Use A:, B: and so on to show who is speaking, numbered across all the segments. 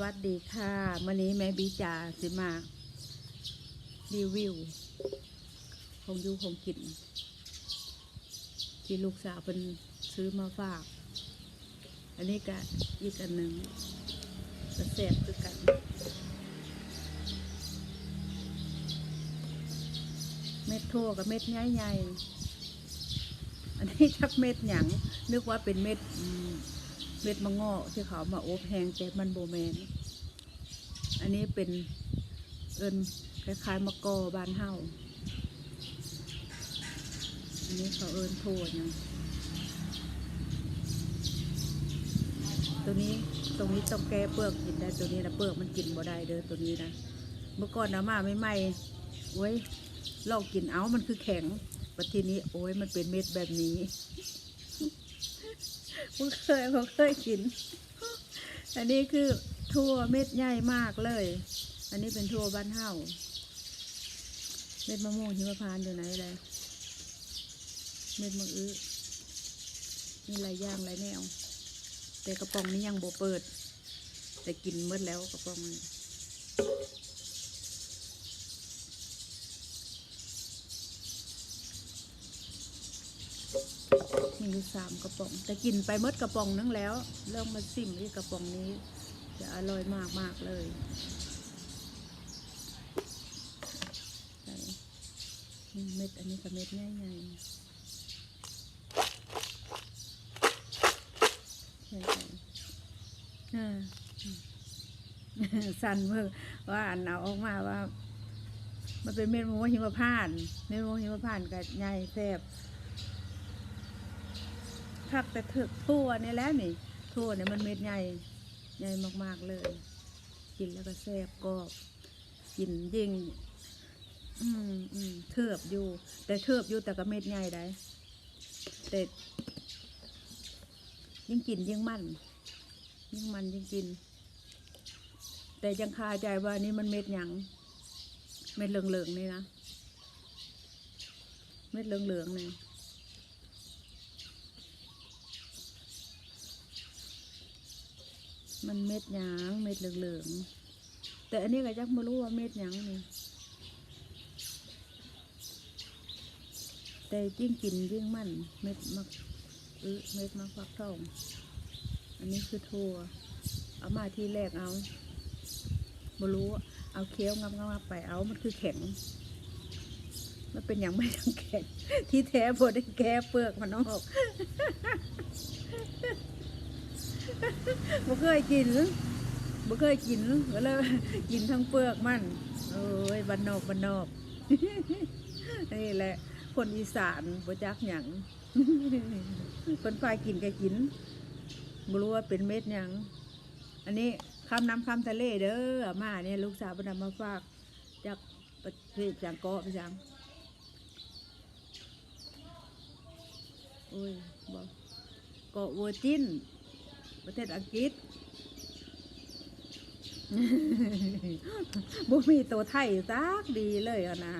A: วัสดีค่ะวันนี้แม่บีจาสิมารีวิวของยูของกิน ที่ลูกสาวเป็นซื้อมาฝาก อันนี้ก็อีกอันหนึ่งก็แซ่บคือกันเม็ดโทกับเม็ดใหญ่ๆอันนี้ชักเม็ดหยังนึกว่าเป็นเม็ดอืม เม็ดมะงอกที่เขามาโอบแห้งแต่มันโบแมน อันนี้เป็นเอินคล้ายๆมะกอบานเฮาอันนี้เขาเอินโทษยังตัวนี้ตรงนี้ต้องแก้เปลือกกินได้ตัวนี้นะเปลือกมันกินบ่ได้เด้อตัวนี้นะเมื่อก่อนนะมาไม่ไหมโอ้ยลองกินเอามันคือแข็งปัจทีนี้โอ้ยมันเป็นเม็ดแบบนี้ เพิ่งเคยเพิ่งเคยกิน อันนี้คือทั่วเม็ดใหญ่มากเลย อันนี้เป็นทั่วบ้านเฮาเม็ดมะม่วงหิมพานต์อยู่ไหนเลยเม็ดมะอื้อมีหลายย่างหลายแนว แต่กระป๋องนี้ยังโบเปิด แต่กินเมื่อแล้วกระป๋องนี้ มีอยู่สามกระป๋อง แต่กินไปเมดกระป๋องนึงแล้ว เริ่มมาซิมที่กระป๋องนี้ จะอร่อยมากมากเลยนี่เม็ดอันนี้กับเม็ดง่ายๆใช่ใช่อ่าสั่นเมื่อว่าอันเอาออกมาว่า มันเป็นเม็ดมะม่วงหิมพานต์เม็ดมะม่วงหิมพานต์กับใหญ่แซ่บ คักแต่เถือกทั่วนี่แหล้วนี่ทั่วเนี่ยมันเม็ดใหญ่ใหญ่มากๆเลย กินแล้วก็แซ่บกรอบกินยิ่ง อืมอืมเทือบอยู่ แต่เทือบอยู่แต่ก็เม็ดใหญ่ได้แต่ยิ่งกินยิ่งมัน ยิ่งมันยิ่งกิน แต่ยังคาใจว่านี่มันเม็ดหยังเม็ดเหลืองๆนี่นะ เม็ดเหลืองๆนี่ มันเม็ดหยางเม็ดเหลืองๆแต่อันนี้ก็ยังไม่รู้ว่าเม็ดหยางนี่แต่ยิ่งกินยิ่งมันเม็ดมักอื้อเม็ดมักฟักทองอันนี้คือถั่วเอามาที่แรกเอาไม่รู้เอาเคี้ยวงับงับไปเอามันคือแข็ง มันเป็นอย่างไม่ทั้งแข็ง ที่แท้พอได้แก้เปลือกมันออก บ่เคยกินบ่เคยกินก็เลยกินทั้งเปลือกมันโอ้ยบ้านนอกบ้านนอกนี่แหละ คนอีสานบ่จักหยังคนฝ่ายกินก็กินบ่รู้ว่าเป็นเม็ดหยังอันนี้คำน้ำคำทะเลเด้อมาเนี่ยลูกสาวเพิ่นเอามาฝากจากประเทศจางเกาะไปจังโอ้ยบอกเกาะวอร์จิน ประเทศอังกฤษบ่มีตัวไทยซักดีเลยอะนะ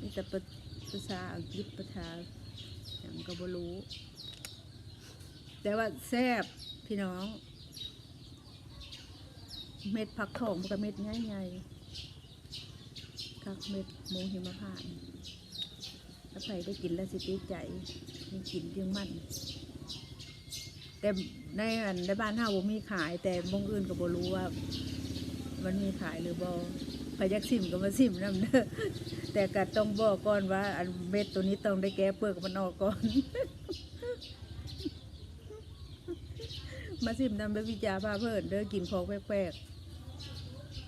A: มีแต่ประภาษาอังกฤษภาษาอย่างก็บ่รู้ แต่ว่าแซ่บพี่น้อง เม็ดผักทองมันก็เม็ดใหญ่ๆคักเม็ดหมูหิมพานต์ถ้าใครได้กินแล้วสิติใจมีกินเพียงมัน แต่ในอันในบ้านเฮาบ่มีขาย แต่บงอื่นก็บ่รู้ว่า มันมีขายหรือบ่พยากซิมก็มาซิมนำเด้อแต่ก็ต้องบอกก่อนว่า อันเม็ดตัวนี้ต้องได้แก้เปลือกมันออกก่อน มาซิมนำไปวิจาพาเพิ่นเด้อกินของแปลก